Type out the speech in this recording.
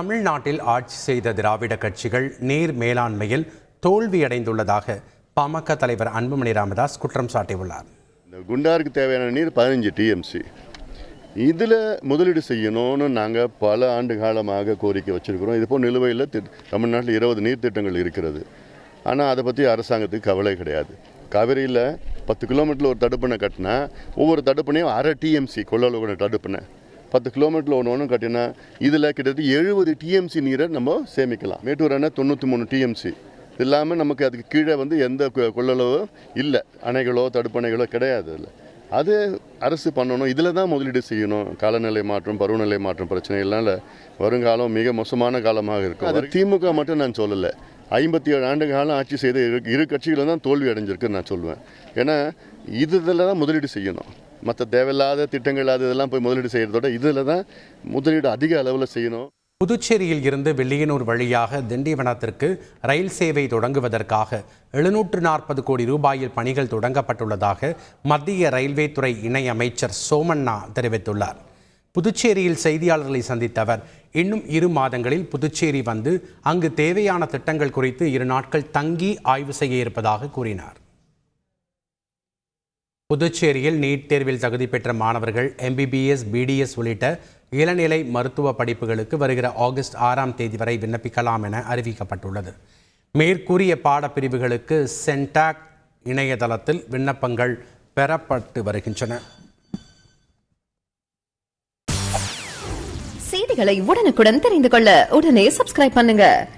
தமிழ்நாட்டில் ஆட்சி செய்த திராவிட கட்சிகள் நீர் மேலாண்மையில் தோல்வியடைந்துள்ளதாக பாமக தலைவர் அன்புமணி ராமதாஸ் குற்றம் சாட்டியுள்ளார். இந்த குண்டாருக்கு தேவையான நீர் பதினஞ்சு டிஎம்சி இதில் முதலீடு செய்யணும்னு நாங்கள் பல ஆண்டு காலமாக கோரிக்கை வச்சுருக்கிறோம். இதுபோல் நிலுவையில் தமிழ்நாட்டில் இருபது நீர் திட்டங்கள் இருக்கிறது. ஆனால் அதை பற்றி அரசாங்கத்துக்கு கவலை கிடையாது. காவிரியில் பத்து கிலோமீட்டரில் ஒரு தடுப்பணை கட்டினா ஒவ்வொரு தடுப்பணையும் அரை டிஎம்சி கொள்ளளவு தடுப்பணை. பத்து கிலோமீட்டரில் ஒன்று ஒன்று கட்டினா இதில் கிட்டத்தட்ட எழுபது டிஎம்சி நீரை நம்ம சேமிக்கலாம். மேட்டூர் அணை தொண்ணூற்றி மூணு டிஎம்சி இது இல்லாமல் நமக்கு அதுக்கு கீழே வந்து எந்த கொள்ளளவோ இல்லை. அணைகளோ தடுப்பணைகளோ கிடையாது அதில். அது அரசு பண்ணணும். இதில் தான் முதலீடு செய்யணும். காலநிலை மாற்றம் பருவநிலை மாற்றம் பிரச்சனைகள்னால வருங்காலம் மிக மோசமான காலமாக இருக்கும். அது திமுக மட்டும் நான் சொல்லலை. ஐம்பத்தி ஏழு ஆண்டு காலம் ஆட்சி செய்த இரு இரு கட்சிகளும் தான் தோல்வி அடைஞ்சிருக்குன்னு நான் சொல்லுவேன் ஏன்னா இது இதில் தான் முதலீடு செய்யணும். மற்ற தேவையில்லாத திட்டங்கள் அது இதெல்லாம் போய் முதலீடு செய்கிறதோட இதில் தான் முதலீடு அதிக அளவில் செய்யணும். புதுச்சேரியில் இருந்து வெள்ளியனூர் வழியாக திண்டிவனத்திற்கு ரயில் சேவை தொடங்குவதற்காக எழுநூற்று நாற்பது கோடி ரூபாயில் பணிகள் தொடங்கப்பட்டுள்ளதாக மத்திய ரயில்வே துறை இணை அமைச்சர் சோமண்ணா தெரிவித்துள்ளார். புதுச்சேரியில் செய்தியாளர்களை சந்தித்த அவர் இன்னும் இரு மாதங்களில் புதுச்சேரி வந்து அங்கு தேவையான திட்டங்கள் குறித்து இரு நாட்கள் தங்கி ஆய்வு செய்ய இருப்பதாக கூறினார். புதுச்சேரியில் நீட் தேர்வில் தகுதி பெற்ற மாணவர்கள் எம்பிபிஎஸ் பிடிஎஸ் உள்ளிட்ட இளநிலை மருத்துவ படிப்புகளுக்கு வருகிற ஆகஸ்ட் ஆறாம் தேதி வரை விண்ணப்பிக்கலாம் என அறிவிக்கப்பட்டுள்ளது. மேற்கூறிய பாடப்பிரிவுகளுக்கு சென்டாக் இணையதளத்தில் விண்ணப்பங்கள் பெறப்பட்டு வருகின்றன. செய்திகளை உடனுக்குடன் தெரிந்து கொள்ள உடனே சப்ஸ்கிரைப் பண்ணுங்க.